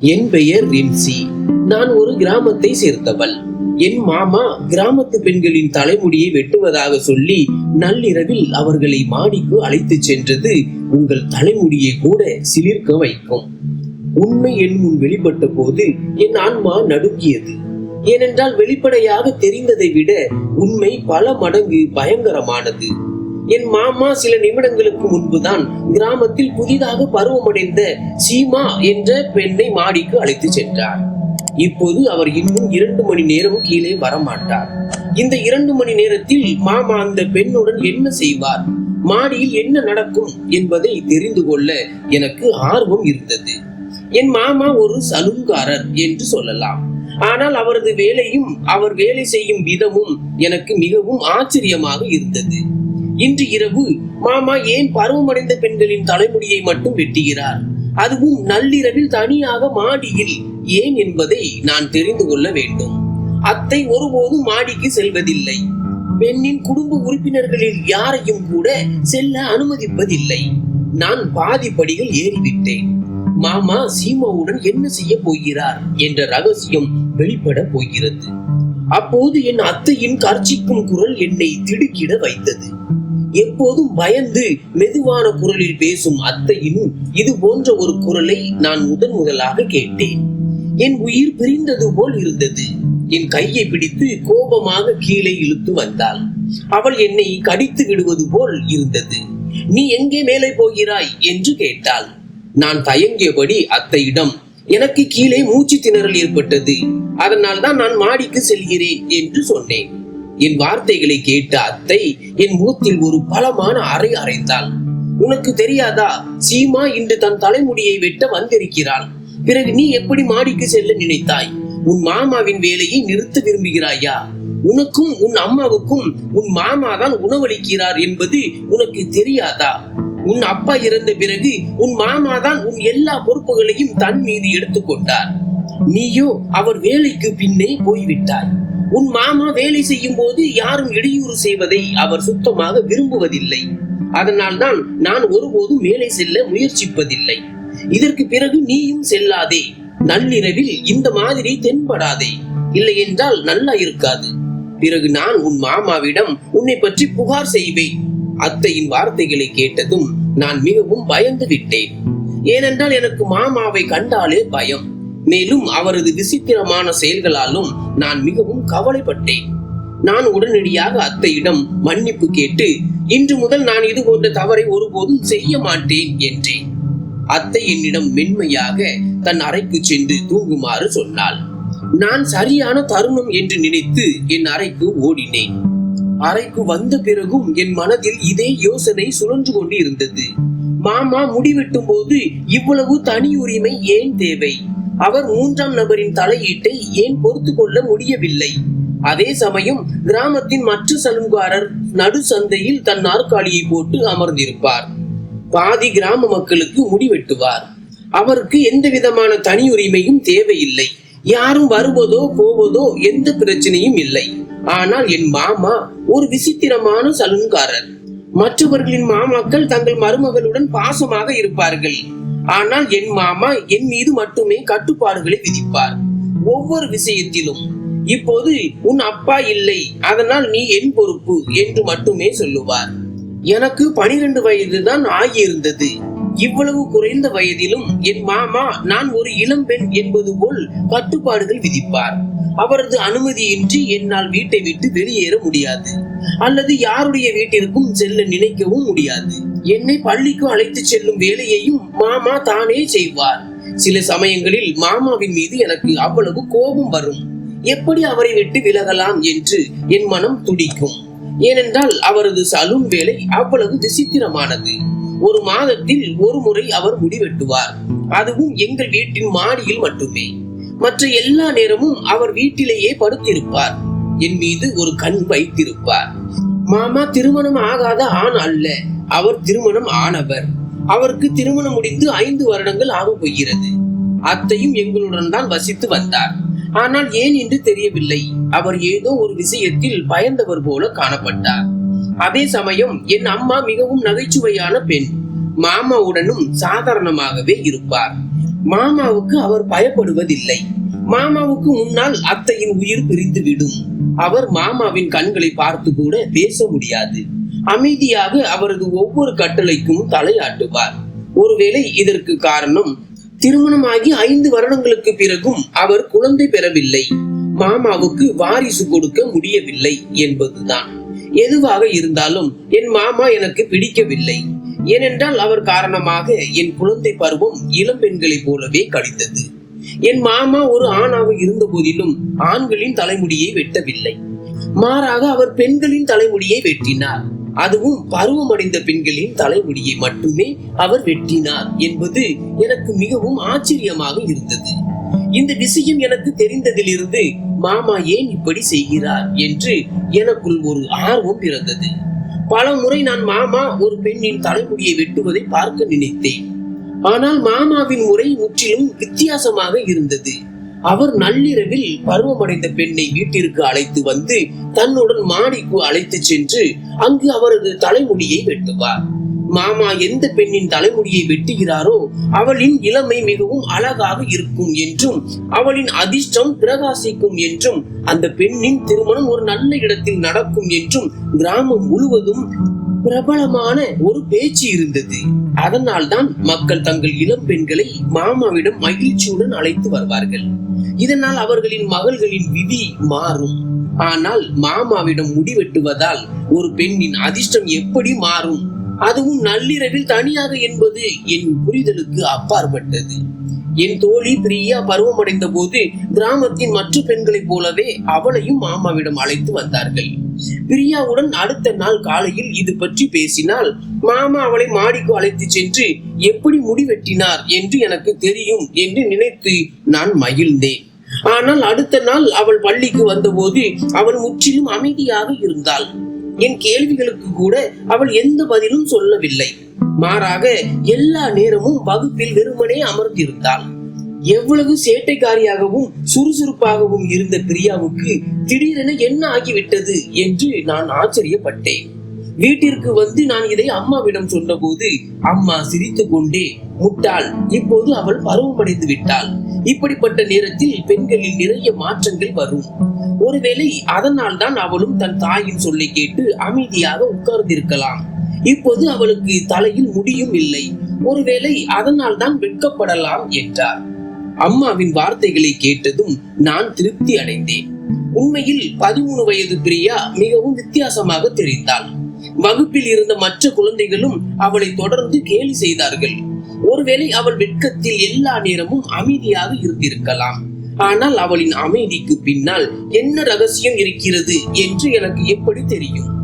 என் பெயர் ரின்சி நான் ஒரு கிராமத்தை சேர்த்தவள் என் மாமா கிராமத்து பெண்களின் தலைமுடியை வெட்டுவதாக சொல்லி நள்ளிரவில் அவர்களை மாடிக்கு அழைத்துச் சென்றது உங்கள் தலைமுடியை கூட சிலிர்க்க வைக்கும். உண்மை என் முன் வெளிப்பட்ட போது என் ஆன்மா நடுக்கியது ஏனென்றால் வெளிப்படையாக தெரிந்ததை விட உண்மை பல மடங்கு பயங்கரமானது. என் மாமா சில நிமிடங்களுக்கு முன்புதான் கிராமத்தில் புதிதாக பருவமடைந்த சீமா என்ற பெண்ணை மாடிக்கு அழைத்து சென்றார். இப்போது அவர் இன்னும் இரண்டு மணி நேரம் கீழே வரமாட்டார். இந்த இரண்டு மணி நேரத்தில் மாமா அந்த பெண்ணுடன் என்ன செய்வார்? மாடியில் என்ன நடக்கும் என்பதை தெரிந்து கொள்ள எனக்கு ஆர்வம் இருந்தது. என் மாமா ஒரு சலுங்காரர் என்று சொல்லலாம். ஆனால் அவரது வேலையும் அவர் வேலை செய்யும் விதமும் எனக்கு மிகவும் ஆச்சரியமாக இருந்தது. இன்று இரவு மாமா ஏன் பருவமடைந்த பெண்களின் தலைமுடியை மட்டும் வெட்டுகிறார்? அதுவும் நள்ளிரவில் தனியாக மாடியில் ஏன் என்பதை நான் தெரிந்து கொள்ள வேண்டும். அத்தை ஒருபோதும் மாடிக்கு செல்வதில்லை. பெண்ணின் குடும்ப உறுப்பினர்களில் யாரையும் கூட செல்ல அனுமதிப்பதில்லை. நான் பாதி படிகள் ஏறிவிட்டேன். மாமா சீமாவுடன் என்ன செய்ய போகிறார் என்ற ரகசியம் வெளிப்பட போகிறது. அப்போது என் அத்தையின் கர்ச்சிக்கும் குரல் என்னை திடுக்கிட வைத்தது. எப்போதும் பயந்து மெதுவான குரலில் பேசும் அத்தையின் இது போன்ற ஒரு குரலை நான் முதன் முதலாக கேட்டேன். என் உயிர் பிரிந்தது போல் இருந்தது. என் கையை பிடித்து கோபமாக கீழே இழுத்து வந்தாள். அவள் என்னை கடித்து விடுவது போல் இருந்தது. நீ எங்கே மேலே போகிறாய்? என்று கேட்டாள். நான் தயங்கியபடி அத்தையிடம் எனக்கு கீழே மூச்சு திணறல் ஏற்பட்டது. அதனால் தான் நான் மாடிக்கு செல்கிறேன் என்று சொன்னேன். என் வார்த்தைகளை கேட்ட அத்தை என் முகத்தில் ஒரு பலமான அறை அறைந்தாள். உனக்கு தெரியாதா? சீமா இன்று தன் தலைமுடியை வெட்ட வந்திருக்கிறாள். பிறகு நீ எப்படி மாடிக்கு செல்ல நினைத்தாய்? உன் மாமாவின் வேலையை நிறுத்த விரும்புகிறாயா? உனக்கும் உன் அம்மாவுக்கும் உன் மாமா தான் உணவளிக்கிறார் என்பது உனக்கு தெரியாதா? உன் அப்பா இறந்த பிறகு உன் மாமா தான் உன் எல்லா பொறுப்புகளையும் தன் மீது எடுத்துக்கொண்டார். நீயோ அவர் வேலைக்கு பின்னே போய்விட்டாய். உன் மாமா வேலை செய்யும் போது யாரும் இடையூறு செய்வதை அவர் சுத்தமாக விரும்புவதில்லை. அதனால்தான் நான் ஒருபோதும் மேலே செல்ல முயற்சிப்பதில்லை. இதற்கு பிறகு நீயும் செல்லாதே. நள்ளிரவில் இந்த மாதிரி தென்படாதே. இல்லை என்றால் நல்லா இருக்காது. பிறகு நான் உன் மாமாவிடம் உன்னை பற்றி புகார் செய்வேன். அத்தையின் வார்த்தைகளை கேட்டதும் நான் மிகவும் பயந்து விட்டேன். ஏனென்றால் எனக்கு மாமாவை கண்டாலே பயம். மேலும் அவரது விசித்திரமான செயல்களாலும் நான் மிகவும் கவலைப்பட்டேன். நான் உடனடியாக அத்தையிடம் மன்னிப்பு கேட்டு இன்று முதல் நான் இது போன்ற தவறை ஒருபோதும் செய்ய மாட்டேன் என்றேன். அத்தை என்னிடம் மென்மையாக தன் அறைக்கு சென்று தூங்குமாறு சொன்னாள். நான் சரியான தருணம் என்று நினைத்து என் அறைக்கு ஓடினேன். அறைக்கு வந்த பிறகும் என் மனதில் இதே யோசனை சுழன்று கொண்டு இருந்தது மாமா முடிவெட்டும் போது இவ்வளவு தனி உரிமை ஏன் தேவை? அவர் மூன்றாம் நபரின் தலையீட்டை ஏன் பொறுத்து கொள்ள முடியவில்லை? அதே சமயம் கிராமத்தின் மற்ற சலுங்காரர் நடு சந்தையில் தன் நாற்காலியை போட்டு அமர்ந்திருப்பார். பாதி கிராம மக்களுக்கு முடிவெட்டுவார். அவருக்கு எந்த விதமான தனி உரிமையும் தேவையில்லை. யாரும் வருவதோ போவதோ எந்த பிரச்சனையும் இல்லை. ஆனால் என் மாமா ஒரு விசித்திரமான சலுன்காரர். மற்றவர்களின் மாமாக்கள் தங்கள் மருமகளுடன் பாசமாக இருப்பார்கள். ஆனால் என் மாமா என் மீது மட்டுமே கட்டுப்பாடுகளை விதிப்பார். ஒவ்வொரு விஷயத்திலும். இப்போது உன் அப்பா இல்லை. அதனால் நீ என் பொறுப்பு என்று மட்டுமே சொல்லுவார். எனக்கு பனிரெண்டு வயது தான் ஆகியிருந்தது. இவ்வளவு குறைந்த வயதிலும் என் மாமா நான் ஒரு இளம்பெண் என்பது போல் கட்டுப்பாடுகள் விதிப்பார். அவரது அனுமதியின்றி என்னால் வீட்டை விட்டு வெளியேற முடியாது. அல்லது யாருடைய வீட்டிற்கும் செல்ல நினைக்கவும் முடியாது. என்னை பள்ளிக்கு அழைத்து செல்லும் வேலையையும் மாமா தானே செய்வார். சில சமயங்களில் மாமாவின் மீது எனக்கு அவ்வளவு கோபம் வரும். எப்படி அவரை விட்டு விலகலாம் என்று என் மனம் துடிக்கும். ஏனென்றால் அவரது சலூன் வேலை அவ்வளவு விசித்திரமானது ஒரு மாதத்தில் ஒரு முறை அவர் முடிவெட்டுவார். அதுவும் எங்கள் வீட்டின் மாடியில் மட்டுமே. மற்ற எல்லா நேரமும் அவர் வீட்டிலேயே படுத்திருப்பார். என் மீது ஒரு கண் வைத்திருப்பார். மாமா திருமணம் ஆகாத ஆண் அல்ல. அவர் திருமணம் ஆனவர். அவருக்கு திருமணம் முடிந்து ஐந்து வருடங்கள் ஆக போகிறது. அத்தையும் எங்களுடன் தான் வசித்து வந்தார். ஆனால் ஏன் என்று தெரியவில்லை. அவர் ஏதோ ஒரு விஷயத்தில் பயந்தவர் போல காணப்பட்டார். அதே சமயம் என் அம்மா மிகவும் நகைச்சுவையான பெண். மாமாவுடனும் சாதாரணமாகவே இருப்பார். மாமாவுக்கு அவர் பயப்படுவதில்லை. மாமாவுக்கு முன்னால் அத்தையின் உயிர் பிரிந்துவிடும். அவர் மாமாவின் கண்களை பார்த்து கூட பேச முடியாது. அமைதியாக அவரது ஒவ்வொரு கட்டளைக்கும் தலையாட்டுவார். ஒருவேளை இதற்கு காரணம் திருமணமாகி ஐந்து வருடங்களுக்கு பிறகும் அவர் குழந்தை பெறவில்லை. மாமாவுக்கு வாரிசு கொடுக்க முடியவில்லை என்பதுதான். எதுவாக இருந்தாலும் என் மாமா எனக்கு பிடிக்கவில்லை. ஏனென்றால் அவர் காரணமாக என் குழந்தை பருவம் இளம் பெண்களைப் போலவே கடித்தது. என் மாமா ஒரு ஆணாக இருந்த போதிலும் ஆண்களின் தலைமுடியை வெட்டவில்லை. மாறாக அவர் பெண்களின் தலைமுடியை வெட்டினார். அதுவும் பருவமடைந்த பெண்களின் தலைமுடியை மட்டுமே அவர் வெட்டினார் என்பது எனக்கு மிகவும் ஆச்சரியமாக இருந்தது. இந்த விஷயம் எனக்கு தெரிந்ததிலிருந்து மாமா ஏன் இப்படி செய்கிறார் என்று எனக்குள் ஒரு ஆர்வம் பிறந்தது. பல முறை நான் மாமா ஒரு பெண்ணின் தலைமுடியை வெட்டுவதை பார்க்க நினைத்தேன். ஆனால் மாமாவின் முறை முற்றிலும் வித்தியாசமாக இருந்தது. அவர் நள்ளிரவில் பருவமடைந்த பெண்ணை வீட்டிற்கு அழைத்து வந்து தன்னுடன் மாடிக்கு அழைத்து சென்று அங்கு அவரது தலைமுடியை வெட்டுவார். மாமா எந்த பெண்ணின் தலைமுடியை வெட்டுகிறாரோ அவளின் இளமை மிகவும் அழகாக இருக்கும் என்றும் அவளின் அதிர்ஷ்டம் பிரகாசிக்கும் என்றும் அந்த பெண்ணின் திருமணம் ஒரு நல்ல இடத்தில் நடக்கும் என்றும் கிராமம் முழுவதும் பிரபலமான ஒரு பேச்சு இருந்தது. அதனால் தான் மக்கள் தங்கள் இளம் பெண்களை மாமாவிடம் மகிழ்ச்சியுடன் அழைத்து வருவார்கள். இதனால் அவர்களின் மகள்களின் விதி மாறும். ஆனால் மாமாவிடம் முடிவெட்டுவதால் ஒரு பெண்ணின் அதிர்ஷ்டம் எப்படி மாறும்? அதுவும் நள்ளிரவில் தனியாக என்பது என் புரிதலுக்கு அப்பாற்பட்டது. என் தோழி பிரியா பருவமடைந்த போது கிராமத்தின் மற்ற பெண்களைப் போலவே அவளையும் மாமாவிடம் அழைத்து வந்தார்கள். பிரியாவுடன் அடுத்த நாள் காலையில் இது பற்றி பேசினால் மாமா அவளை மாடிக்கு அழைத்து சென்று எப்படி முடிவெட்டினார் என்று எனக்கு தெரியும் என்று நினைத்து நான் மகிழ்ந்தேன். ஆனால் அடுத்த நாள் அவள் பள்ளிக்கு வந்தபோது அவள் முற்றிலும் அமைதியாக இருந்தாள். என் கேள்விகளுக்கு கூட அவள் எந்த பதிலும் சொல்லவில்லை. மாறாக எல்லா நேரமும் வகுப்பில் வெறுமனே அமர்ந்திருந்தாள். எவ்வளவு சேட்டைக்காரியாகவும் சுறுசுறுப்பாகவும் இருந்த பிரியாவுக்கு திடீரென என்ன ஆகிவிட்டது என்று நான் ஆச்சரியப்பட்டேன். வீட்டிற்கு வந்து நான் இதை அம்மாவிடம் சொன்னபோது அம்மா சிரித்து கொண்டே முட்டாள் இப்போது அவள் பருவமடைந்து விட்டாள். இப்படிப்பட்ட நேரத்தில் பெண்களில் நிறைய மாற்றங்கள் வரும். ஒருவேளை அதனால் தான் அவளும் தன் தாயின் சொல்லை கேட்டு அமைதியாக உட்கார்ந்திருக்கலாம். இப்போது அவளுக்கு தலையில் முடியும் இல்லை. ஒருவேளை அதனால் தான் வெட்கப்படலாம் என்றார். அம்மாவின் வார்த்தைகளை கேட்டதும் நான் திருப்தி அடைந்தேன். உண்மையில் பதிமூணு வயது பிரியா மிகவும் வித்தியாசமாக தெரிந்தாள். வகுப்பில் இருந்த மற்ற குழந்தைகளும் அவளை தொடர்ந்து கேலி செய்தார்கள். ஒருவேளை அவள் வெட்கத்தில் எல்லா நேரமும் அமைதியாக இருந்திருக்கலாம். ஆனால் அவளின் அமைதிக்கு பின்னால் என்ன ரகசியம் இருக்கிறது என்று எனக்கு எப்படி தெரியும்?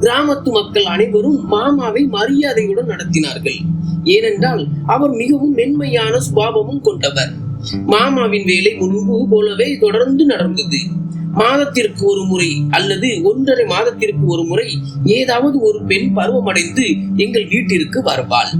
கிராமத்து மக்கள் அனைவரும் மாமாவை மரியாதையுடன் நடத்தினார்கள். ஏனென்றால் அவர் மிகவும் மென்மையான சுபாவமும் கொண்டவர். மாமாவின் வேலை முன்பு போலவே தொடர்ந்து நடந்தது. மாதத்திற்கு ஒரு முறை அல்லது ஒன்றரை மாதத்திற்கு ஒரு முறை ஏதாவது ஒரு பெண் பருவமடைந்து எங்கள் வீட்டிற்கு வருவாள்.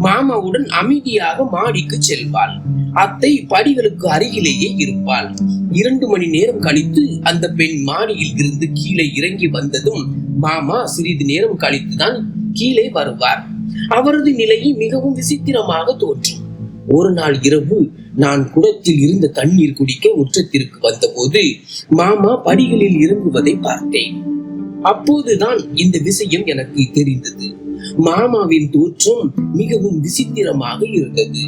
மாமாவுடன் அமைதியாக மாடிக்கு செல்வாள். அத்தை படிகளுக்கு அருகிலேயே இருப்பாள். இரண்டு மணி நேரம் கழித்து அந்த பெண் மாடியில் இருந்து கீழே இறங்கி வந்ததும் மாமா சிறிது நேரம் கழித்துதான் கீழே வருவார். அவரது நிலையை மிகவும் விசித்திரமாக தோற்றும் ஒரு நாள் இரவு நான் குடத்தில் இருந்த தண்ணீர் குடிக்க உச்சத்திற்கு வந்தபோது மாமா படிகளில் இறங்குவதை பார்த்தேன். அப்போதுதான் இந்த விஷயம் எனக்கு தெரிந்தது. மாமாவின் தோற்றம் மிகவும் விசித்திரமாக இருந்தது.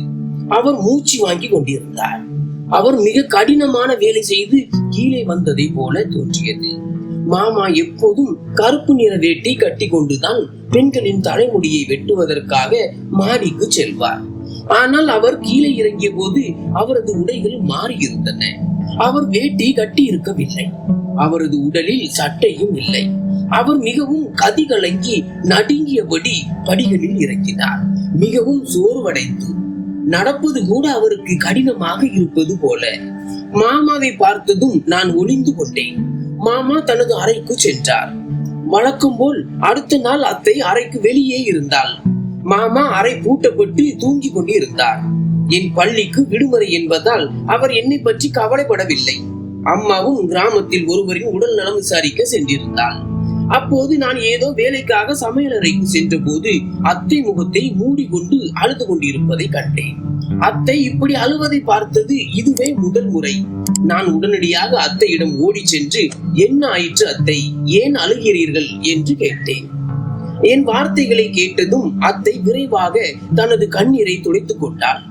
அவர் மூச்சு வாங்கி கொண்டிருந்தார். அவர் மிக கடினமான வேலை செய்து கீழே வந்ததை போல தோன்றியது. மாமா எப்போதும் கருப்பு நிற வேட்டி கட்டி கொண்டுதான் பெண்களின் தலைமுடியை வெட்டுவதற்காக மாடிக்கு செல்வார். ஆனால் அவர் கீழே இறங்கிய போது அவரது உடைகள் மாறியிருந்தன. அவர் வேட்டி கட்டி இருக்கவில்லை அவரது உடலில் சட்டையும் இல்லை. அவர் மிகவும் கதிகலங்கி நடுங்கியபடி படிகளில் இறங்கினார். மிகவும் சோர்வடைந்து நடப்பது கூட அவருக்கு கடினமாக இருப்பது போல. மாமாவை பார்த்ததும் நான் ஒளிந்து கொண்டேன். மாமா தனது அறைக்கு சென்றார். வழக்கம் போல் அடுத்த நாள் அத்தை அறைக்கு வெளியே இருந்தாள். மாமா அறை பூட்டப்பட்டு தூங்கிக் கொண்டிருந்தார். என் பள்ளிக்கு விடுமுறை என்பதால் அவர் என்னை பற்றி கவலைப்படவில்லை. அம்மாவும் கிராமத்தில் ஒருவரின் உடல் நலம் விசாரிக்க சென்றிருந்தாள். அப்போது நான் ஏதோ வேலைக்காக சமையலறைக்கு சென்றபோது அத்தை முகத்தை மூடிக்கொண்டு அழுது கொண்டிருப்பதை கண்டேன். அத்தை இப்படி அழுவதை பார்த்தது இதுவே முதல் முறை. நான் உடனடியாக அத்தையிடம் ஓடி சென்று என்ன ஆயிற்று அத்தை? ஏன் அழுகிறீர்கள்? என்று கேட்டேன். என் வார்த்தைகளை கேட்டதும் அத்தை விரைவாக தனது கண்ணீரை துடைத்துக் கொண்டாள்.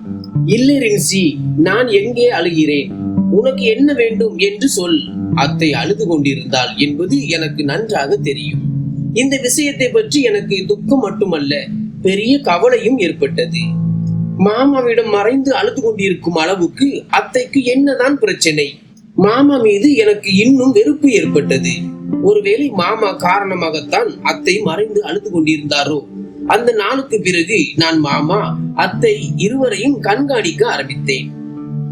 இல்லை ரின்சி நான் எங்கே அழுகிறேன்? உனக்கு என்ன வேண்டும் என்று சொல். அத்தை அழுது கொண்டிருந்தாள் என்பது எனக்கு நன்றாக தெரியும். இந்த விஷயத்தை பற்றி எனக்கு துக்கம் மட்டுமல்ல பெரிய கவலையும் ஏற்பட்டது. மாமாவிடம் மறைந்து அழுது கொண்டிருக்கும் அளவுக்கு அத்தைக்கு என்னதான் பிரச்சனை? மாமா மீது எனக்கு இன்னும் வெறுப்பு ஏற்பட்டது. ஒருவேளை மாமா காரணமாகத்தான் அத்தை மறைந்து அழுது கொண்டிருந்தாரோ? அந்த நாளுக்கு பிறகு நான் மாமா அத்தை இருவரையும் கண்காணிக்க ஆரம்பித்தேன்.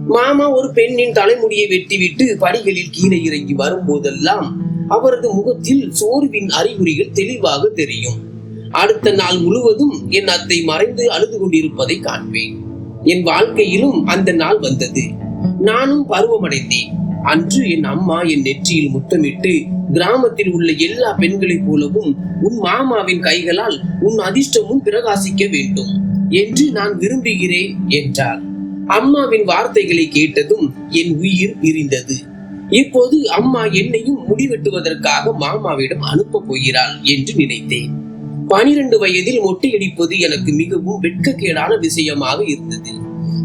மாமா ஒரு பெண்ணின் தலைமுடியை வெட்டிவிட்டு படிகளில் கீழே இறங்கி வரும்போதெல்லாம் அவரது முகத்தில் சோர்வின் அறிகுறிகள் தெளிவாக தெரியும். அடுத்த நாள் முழுவதும் என் அத்தை மறைந்து அழுது கொண்டிருப்பதை காண்பேன். என் வாழ்க்கையிலும் அந்த நாள் வந்தது. நானும் பருவமடைந்தேன். அன்று என் அம்மா என் நெற்றியில் முத்தமிட்டு கிராமத்தில் உள்ள எல்லா பெண்களைப் போலவும் உன் மாமாவின் கைகளால் உன் அதிர்ஷ்டமும் பிரகாசிக்க வேண்டும் என்று நான் விரும்புகிறேன் என்றார் அம்மாவின் வார்த்தைகளை கேட்டதும் என் உயிர் பிரிந்தது. இப்போது அம்மா என்னையும் முடிவெட்டுவதற்காக மாமாவிடம் அனுப்பப் போகிறாள் என்று நினைத்தேன். பனிரெண்டு வயதில் மொட்டையடிப்பது எனக்கு மிகவும் வெட்கக்கேடான விஷயமாக இருந்தது.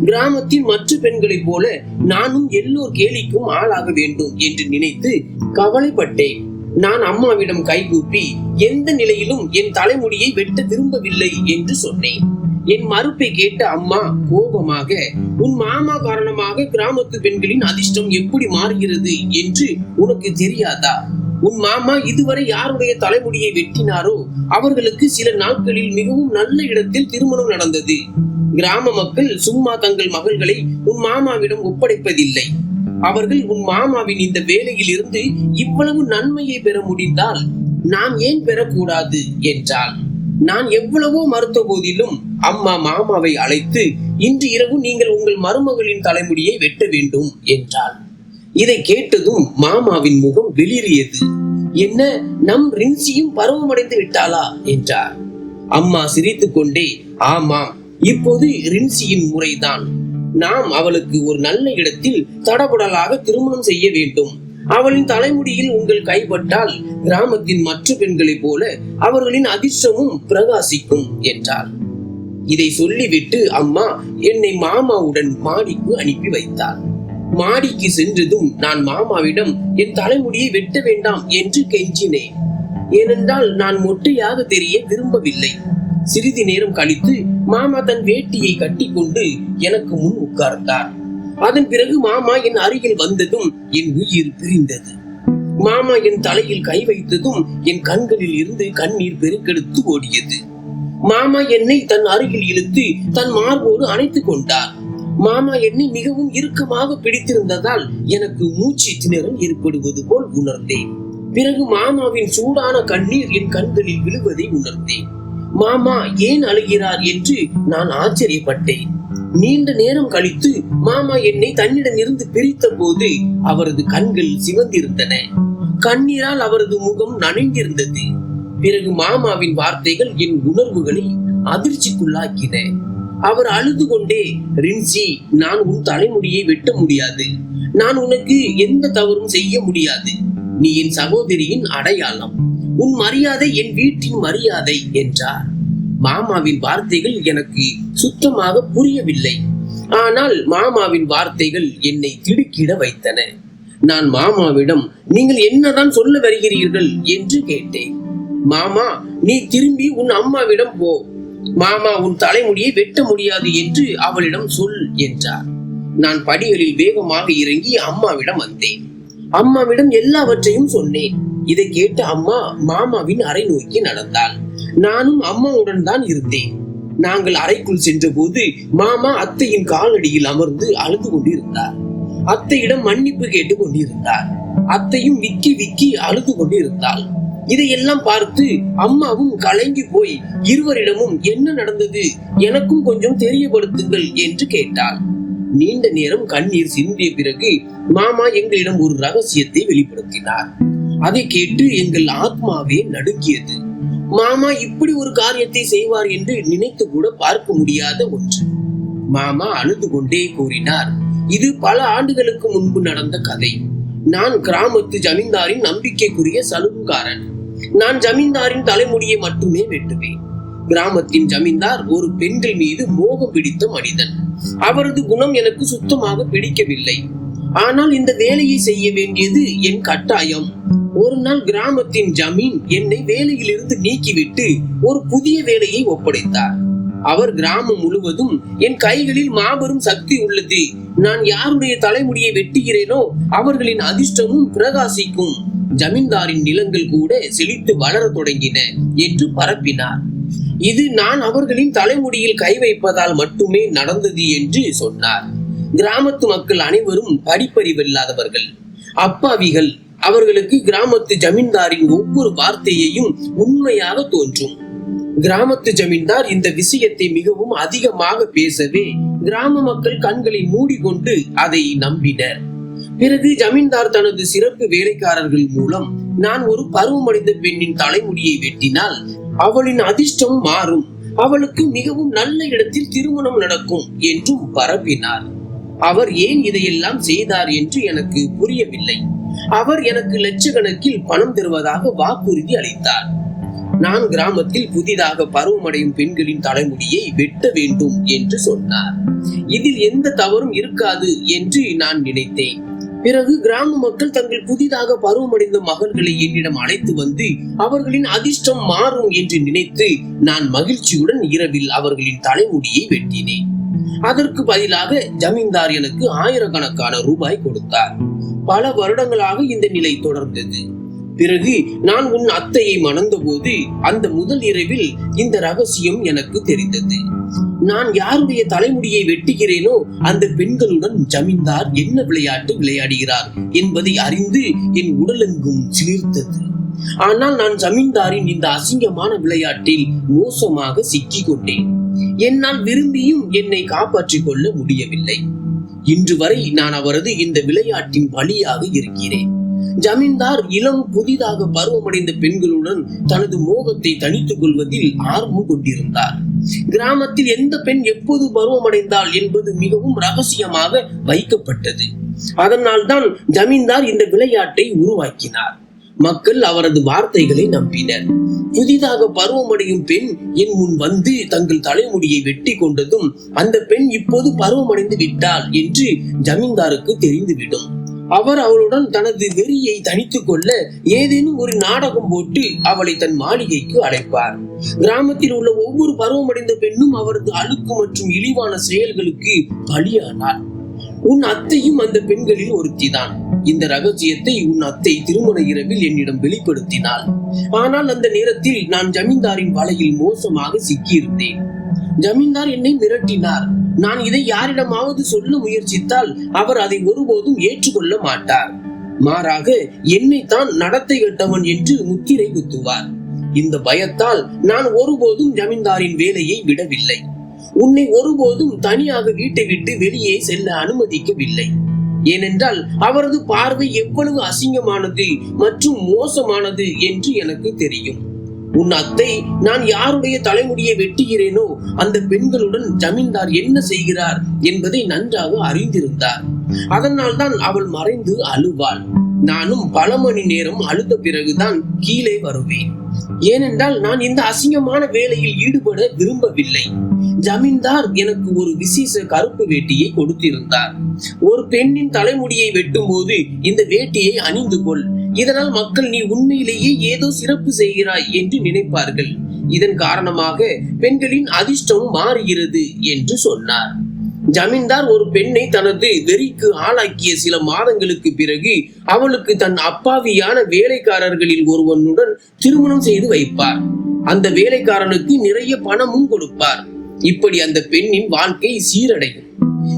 கிராமத்தின் மற்ற பெண்களைப் போல நானும் எல்லோர் கேலிக்கும் ஆளாக வேண்டும் என்று நினைத்து கவலைப்பட்டேன். நான் அம்மாவிடம் கைகூப்பி எந்த நிலையிலும் என் தலைமுடியை வெட்ட விரும்பவில்லை என்று சொன்னேன். என் மறுப்பை கேட்ட அம்மா கோபமாக உன் மாமா காரணமாக கிராமத்து பெண்களின் அதிர்ஷ்டம் எப்படி மாறுகிறது என்று உனக்கு தெரியாதா? உன் மாமா இதுவரை யாருடைய தலைமுடியை வெட்டினாரோ அவர்களுக்கு சில நாட்களில் மிகவும் நல்ல இடத்தில் திருமணம் நடந்தது. கிராம மக்கள் சும்மா தங்கள் மகள்களை உன் மாமாவிடம் ஒப்படைப்பதில்லை. அவர்கள் உன் மாமாவின் இந்த வேலையில் இருந்து இவ்வளவு நன்மையை பெற முடிந்தால் நாம் ஏன் பெறக்கூடாது என்றாள். நான் எவ்வளவோ மறுத்த போதிலும் அம்மா மாமாவை அழைத்து இன்று இரவு நீங்கள் உங்கள் மருமகளின் தலைமுடியை வெட்ட வேண்டும் என்றாள். இதை கேட்டதும் மாமாவின் முகம் வெளியேறியது என்ன நம் ரின்சியும் பருவமடைந்து விட்டாளா? என்றார். அம்மா சிரித்துக் கொண்டே ஆமாம் இப்போது ரின்சியின் முறைதான். நாம் அவளுக்கு ஒரு நல்ல இடத்தில் தடபுடலாக திருமணம் செய்ய வேண்டும். அவளின் தலைமுடியில் உங்கள் கைப்பட்டால் கிராமத்தின் மற்ற பெண்களைப் போல அவர்களின் அதிர்ஷ்டமும் பிரகாசிக்கும் என்றார் இதை சொல்லிவிட்டு அம்மா என்னை மாமாவுடன் மாடிக்கு அனுப்பி வைத்தார் மாடிக்கு சென்றதும் நான் மாமாவிடம் என் தலைமுடியை வெட்ட வேண்டாம் என்று கெஞ்சினேன். ஏனென்றால் நான் மொட்டையாக தெரிய விரும்பவில்லை. சிறிது நேரம் கழித்து மாமா தன் வேட்டியை கட்டிக்கொண்டு எனக்கு முன் உட்கார்ந்தார். அதன் பிறகு மாமா என் அருகில் வந்ததும் என் உயிர் பிரிந்தது. மாமா என் தலையில் கை வைத்ததும் என் கண்களில் இருந்து கண்ணீர் பெருக்கெடுத்து ஓடியது. மாமா என்னை தன் அருகில் இழுத்து தன் மார்போடு அணைத்துக் கொண்டார். மாமா என்னை மிகவும் இறுக்கமாக பிடித்திருந்ததால் எனக்கு மூச்சு திணறல் ஏற்படுவது போல் உணர்ந்தேன். பிறகு மாமாவின் சூடான கண்ணீர் என் கண்களில் விழுவதை உணர்ந்தேன். மாமா ஏன் அழுகிறார் என்று நான் ஆச்சரியப்பட்டேன். நீண்ட நேரம் கழித்து மாமா என்னை தன்னிடம் இருந்து பிரித்த போது அவரது கண்கள் சிவந்திருந்தன. கண்ணீரால் அவரது முகம் நனைந்திருந்தது. பிறகு மாமாவின் வார்த்தைகள் என் உணர்வுகளை அதிர்ச்சிக்குள்ளாக்கின. அவர் அழுது கொண்டே ரின்சி நான் உன் தலைமுடியை வெட்ட முடியாது. நான் உனக்கு எந்த தவறும் செய்ய முடியாது. நீ என் சகோதரியின் அடையாளம். உன் மரியாதை என் வீட்டின் மரியாதை என்றார். மாமாவின் வார்த்தைகள் எனக்கு சுத்தமாக புரியவில்லை. ஆனால் மாமாவின் வார்த்தைகள் என்னை திடுக்கிட வைத்தன. நான் மாமாவிடம் நீங்கள் என்னதான் சொல்ல வருகிறீர்கள்? என்று கேட்டேன். மாமா நீ திரும்பி உன் அம்மாவிடம் போ. மாமா உன் தலைமுடியை வெட்ட முடியாது என்று அவளிடம் சொல் என்றார். நான் படிகளில் வேகமாக இறங்கி அம்மாவிடம் வந்தேன். அம்மாவிடம் எல்லாவற்றையும் சொன்னேன். இதை கேட்டு அம்மா மாமாவின் அறை நோக்கி நடந்தாள். நானும் அம்மாவுடன் தான் இருந்தேன். நாங்கள் அறைக்குள் சென்றபோது மாமா அத்தையின் காலடியில் அமர்ந்து அழுது கொண்டிருந்தார். அத்தையிடம் மன்னிப்பு கேட்டு கொண்டிருந்தார். அத்தையும் விக்கி விக்கி அழுது கொண்டிருந்தாள். இதையெல்லாம் பார்த்து அம்மாவும் கலங்கி போய் இருவரிடமும் என்ன நடந்தது? எனக்கும் கொஞ்சம் தெரியப்படுத்துங்கள் என்று கேட்டாள். நீண்ட நேரம் கண்ணீர் சிந்திய பிறகு மாமா எங்களிடம் ஒரு ரகசியத்தை வெளிப்படுத்தினார். அதை கேட்டு எங்கள் ஆத்மாவே நடுங்கியது. மாமா இப்படி ஒரு காரியத்தை செய்வார் என்று நினைத்து கூட பார்க்க முடியாத ஒன்று. மாமா அழுது கொண்டே கூறினார் இது பல ஆண்டுகளுக்கு முன்பு நடந்த கதை. நான் கிராமத்து ஜமீன்தாரின் நம்பிக்கைக்குரிய சலுகைக்காரன். நான் ஜமீன்தாரின் தலைமுடியை மட்டுமே வெட்டுவேன். கிராமத்தின் ஜமீன்தார் ஒரு பெண்கள் மீது மோகம் பிடித்த மனிதன். அவரது குணம் எனக்கு சுத்தமாக பிடிக்கவில்லை. ஆனால் இந்த வேலையை செய்ய வேண்டியது என் கட்டாயம். ஒரு நாள் கிராமத்தின் ஜமீன் என்னை வேலையிலிருந்து நீக்கிவிட்டு ஒரு புதிய வேலையை ஒப்படைத்தார். அவர் கிராமம் முழுவதும் என் கைகளில் மாபெரும் சக்தி உள்ளது. நான் யாருடைய தலைமுடியை வெட்டுகிறேனோ அவர்களின் அதிர்ஷ்டமும் பிரகாசிக்கும். ஜமீன்தாரின் நிலங்கள் கூட செழித்து வளர தொடங்கின என்று பரப்பினார். இது நான் அவர்களின் தலைமுடியில் கை வைப்பதால் மட்டுமே நடந்தது என்று சொன்னார். கிராமத்து மக்கள் அனைவரும் படிப்பறிவில்லாதவர்கள் அப்பாவிகள் அவர்களுக்கு கிராமத்து ஜமீன்தாரின் ஒவ்வொரு வார்த்தையையும் உண்மையாக தோன்றும். கிராமத்து ஜமீன்தார் இந்த விஷயத்தை மிகவும் அதிகமாக பேசவே கிராம மக்கள் கண்களை மூடிக்கொண்டு அதை நம்பினர். பிறகு ஜமீன்தார் தனது சிறப்பு வேலைக்காரர்கள் மூலம் நான் ஒரு பருவமடைந்த பெண்ணின் தலைமுடியை வெட்டினால் அவளின் அதிர்ஷ்டம் மாறும். அவளுக்கு மிகவும் நல்ல இடத்தில் திருமணம் நடக்கும் என்றும் பரப்பினார். அவர் ஏன் இதையெல்லாம் செய்தார் என்று எனக்கு புரியவில்லை. அவர் எனக்கு லட்சக்கணக்கில் பணம் தருவதாக வாக்குறுதி அளித்தார். நான் கிராமத்தில் புதிதாக பருவமடையும் பெண்களின் தலைமுடியை வெட்ட வேண்டும் என்று சொன்னார். இதில் எந்த தவறும் இருக்காது என்று நான் நினைத்தேன். பிறகு கிராம மக்கள் தங்கள் புதிதாக பருவமடைந்த மகள்களை என்னிடம் அழைத்து வந்து அவர்களின் அதிர்ஷ்டம் மாறும் என்று நினைத்து நான் மகிழ்ச்சியுடன் இரவில் அவர்களின் தலைமுடியை வெட்டினேன். அதற்கு பதிலாக ஜமீன்தார்களுக்கு ஆயிரக்கணக்கான ரூபாய் கொடுத்தார். பல வருடங்களாக இந்த நிலை தொடர்ந்தது. பிறகு நான் உன் அத்தையை மணந்தபோது அந்த முதல் இரவில் இந்த ரகசியம் எனக்கு தெரிந்தது. நான் யாருடைய தலைமுடியை வெட்டுகிறேனோ அந்த பெண்களுடன் ஜமீன்தார் என்ன விளையாட்டு விளையாடுகிறார் என்பதை அறிந்து என் உடலெங்கும் சிலிர்த்தது. ஆனால் நான் ஜமீன்தாரின் இந்த அசிங்கமான விளையாட்டில் மோசமாக சிக்கிக் கொண்டேன் என்னால் விரும்பியும் என்னை காப்பாற்றிக் கொள்ள முடியவில்லை. இன்று வரை நான் அவரது இந்த விளையாட்டின் பலியாக இருக்கிறேன். ஜமீன்தார் இளம் புதிதாக பருவமடைந்த பெண்களுடன் தனது மோகத்தை தணித்துக் கொள்வதில் ஆர்வம் கொண்டிருந்தார். கிராமத்தில் எந்த பெண் எப்போது பருவமடைந்தாள் என்பது மிகவும் ரகசியமாக வைக்கப்பட்டது. அதனால் தான் ஜமீன்தார் இந்த விளையாட்டை உருவாக்கினார். மக்கள் அவரது வார்த்தைகளை நம்பினர். புதிதாக பருவமடையும் பெண் என் முன் வந்து தங்கள் தலைமுடியை வெட்டி கொண்டதும் அந்த பெண் இப்போது பருவமடைந்து விட்டாள் என்று ஜமீன்தாருக்கு தெரிந்துவிடும். அவர் அவளுடன் தனது வெறியை தணித்துக் கொள்ள ஏதேனும் ஒரு நாடகம் போட்டு அவளை தன் மாளிகைக்கு அழைப்பார். கிராமத்தில் உள்ள ஒவ்வொரு பருவமடைந்த பெண்ணும் அவரது அழுக்கு மற்றும் இழிவான செயல்களுக்கு பலியானார் உன் அத்தையும் அந்த பெண்களில் ஒருத்திதான். இந்த ரகசியத்தை உன் அத்தை திருமண இரவில் என்னிடம் வெளிப்படுத்தினாள். ஆனால் அந்த நேரத்தில் நான் ஜமீன்தாரின் வலையில் மோசமாக சிக்கியிருந்தேன். ஜமீன்தார் என்னை மிரட்டினார். நான் இதை யாரிடமாவது சொல்ல முயற்சித்தால் அவர் அதை ஒருபோதும் ஏற்றுக்கொள்ள மாட்டார். மாறாக என்னைத்தான் நடத்தை கட்டவன் என்று முத்திரை குத்துவார். இந்த பயத்தால் நான் ஒருபோதும் ஜமீன்தாரின் வேலையை விடவில்லை. உன்னை ஒருபோதும் தனியாக வீட்டை விட்டு வெளியே செல்ல அனுமதிக்கவில்லை. ஏனென்றால் அவரது பார்வை எவ்வளவு அசிங்கமானது மற்றும் மோசமானது என்று எனக்கு தெரியும். உன் அத்தை நான் யாருடைய தலைமுடியை வெட்டுகிறேனோ அந்த பெண்களுடன் ஜமீன்தார் என்ன செய்கிறார் என்பதை நன்றாக அறிந்திருந்தார். அதனால் தான் அவள் மறைந்து அழுவாள். நானும் பல மணி நேரம் அழுத பிறகுதான் கீழே வருவேன். ஏனென்றால் நான் இந்த அசிங்கமான வேலையில் ஈடுபட விரும்பவில்லை. ஜமீன்தார் எனக்கு ஒரு விசேஷ கருப்பு வேட்டியை கொடுத்திருந்தார். ஒரு பெண்ணின் தலைமுடியை வெட்டும் போது இந்த வேட்டியை அணிந்து கொள். இதனால் மக்கள் நீ உண்மையிலேயே ஏதோ சிறப்பு செய்கிறாய் என்று நினைப்பார்கள். இதன் காரணமாக பெண்களின் அதிர்ஷ்டம் மாறுகிறது என்று சொன்னார். ஜமீன்தார் ஒரு பெண்ணை தனது வெறிக்கு ஆளாக்கிய சில மாதங்களுக்கு பிறகு அவளுக்கு தன் அப்பாவியான வேலைக்காரர்களில் ஒருவனுடன் திருமணம் செய்து வைப்பார். அந்த வேலைக்காரனுக்கு நிறைய பணமும் கொடுப்பார். இப்படி அந்த பெண்ணின் வாழ்க்கை சீரடையும்.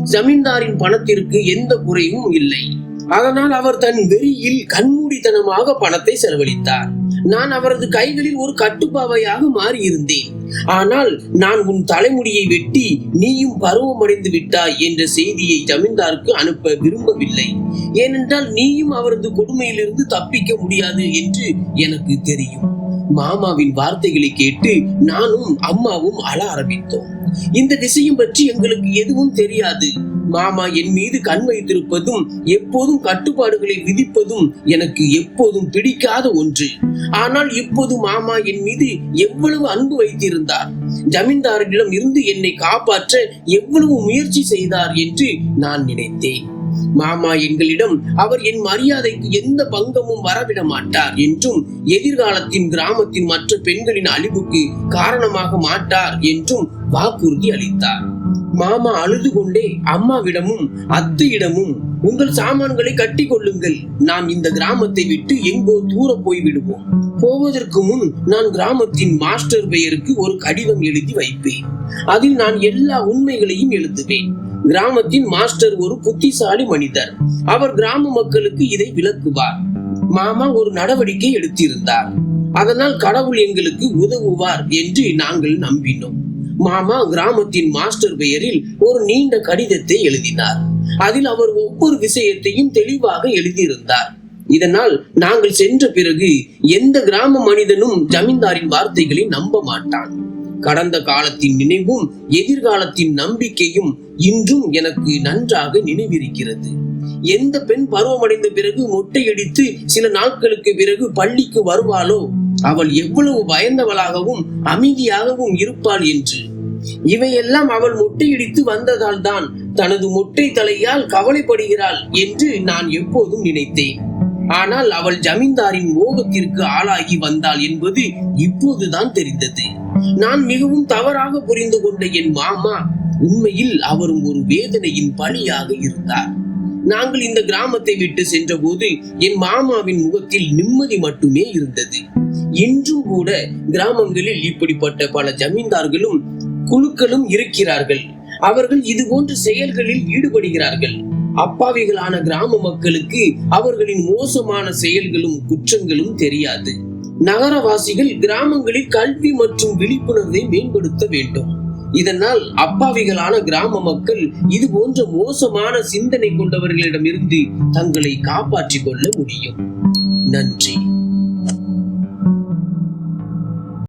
ஜமீன்தாரின் பணத்திற்கு எந்த குறையும் இல்லை. அதனால் அவர் தன் வெறியில் கண்மூடித்தனமாக பணத்தை செலவழித்தார். நான் அவரது கைகளில் ஒரு கட்டுப்பாவையாக மாறியிருந்தேன். ஆனால் நான் உன் தலைமுடியை வெட்டி நீயும் பருவமடைந்து விட்டாய் என்ற செய்தியை ஜமீன்தாருக்கு அனுப்ப விரும்பவில்லை. ஏனென்றால் நீயும் அவரது கொடுமையிலிருந்து தப்பிக்க முடியாது என்று எனக்கு தெரியும். மாமாவின் வார்த்தைகளை கேட்டு நானும் அம்மாவும் அழ ஆரம்பித்தோம். இந்த விஷயம் பற்றி எங்களுக்கு எதுவும் தெரியாது. மாமா என் மீது கண் வைத்திருப்பதும் எப்போதும் கட்டுப்பாடுகளை விதிப்பதும் எனக்கு எப்போதும் பிடிக்காத ஒன்று. ஆனால் இப்போது மாமா என் மீது எவ்வளவு அன்பு வைத்திருந்தார். ஜமீன்தாரிடம் இருந்து என்னை காப்பாற்ற எவ்வளவு முயற்சி செய்தார் என்று நான் நினைத்தேன். மாமா எங்களிடம் அவர் என் மரியாதைக்கு எந்த பங்கமும் வரவிட மாட்டார் என்றும் எதிர்காலத்தின் கிராமத்தின் மற்ற பெண்களின் அழிவுக்கு காரணமாக மாட்டார் என்றும் வாக்குறுதி அளித்தார். மாமா அழுது கொண்டே அம்மாவிடமும் அத்தையிடமும் உங்கள் சாமான்களை கட்டி கொள்ளுங்கள் நாம் இந்த கிராமத்தை விட்டு எங்கோ தூர போய் விடுவோம் போவதற்கு முன் நான் கிராமத்தின் மாஸ்டர் பெயருக்கு ஒரு கடிதம் எழுதி வைப்பேன். அதில் நான் எல்லா உண்மைகளையும் எழுதுவேன். கிராமத்தின் மாஸ்டர் ஒரு புத்திசாலி மனிதர். அவர் கிராம மக்களுக்கு இதை விளக்குவார். மாமா ஒரு நடவடிக்கை எடுத்திருந்தார். அதனால் கடவுள் எங்களுக்கு உதவுவார் என்று நாங்கள் நம்பினோம். மாமா கிராமத்தின் மாஸ்டர் பெயரில் ஒரு நீண்ட கடிதத்தை எழுதினார். அதில் அவர் ஒவ்வொரு விஷயத்தையும் தெளிவாக எழுதியிருந்தார். இதனால் நாங்கள் சென்ற பிறகு எந்த கிராம மனிதனும் ஜமீன்தாரின் வார்த்தைகளை நம்ப மாட்டான். கடந்த காலத்தின் நினைவும் எதிர்காலத்தின் நம்பிக்கையும் இன்றும் எனக்கு நன்றாக நினைவிருக்கிறது. எந்த பெண் பருவமடைந்த பிறகு மொட்டையடித்து சில நாட்களுக்கு பிறகு பள்ளிக்கு வருவாளோ அவள் எவ்வளவு பயந்தவளாகவும் அமைதியாகவும் இருப்பாள் என்று இவையெல்லாம் அவள் முட்டையிடித்து வந்ததால் தான் தனது முட்டை தலையால் கவலைப்படுகிறாள் என்று நான் எப்போதும் நினைத்தேன். ஆனால் அவள் ஜமீன்தாரின் மோகத்திற்கு ஆளாகி வந்தாள் என்பது இப்போதுதான் தெரிந்தது. நான் மிகவும் தவறாக புரிந்து கொண்ட என் மாமா உண்மையில் அவரும் ஒரு வேதனையின் பலியாக இருந்தார். நாங்கள் இந்த கிராமத்தை விட்டு சென்றபோது என் மாமாவின் முகத்தில் நிம்மதி மட்டுமே இருந்தது. இன்றும் கூட கிராமங்களில் இப்படிப்பட்ட பல ஜமீன்தார்களும் குழுக்களும் இருக்கிறார்கள். அவர்கள் இது போன்ற செயல்களில் ஈடுபடுகிறார்கள். அப்பாவிகளான கிராம மக்களுக்கு அவர்களின் மோசமான செயல்களும் குற்றங்களும் தெரியாது. நகரவாசிகள் கிராமங்களில் கல்வி மற்றும் விழிப்புணர்வை மேம்படுத்த வேண்டும். இதனால் அப்பாவிகளான கிராம மக்கள் இது போன்ற மோசமான சிந்தனை கொண்டவர்களிடமிருந்து தங்களை காப்பாற்றிக் கொள்ள முடியும். நன்றி.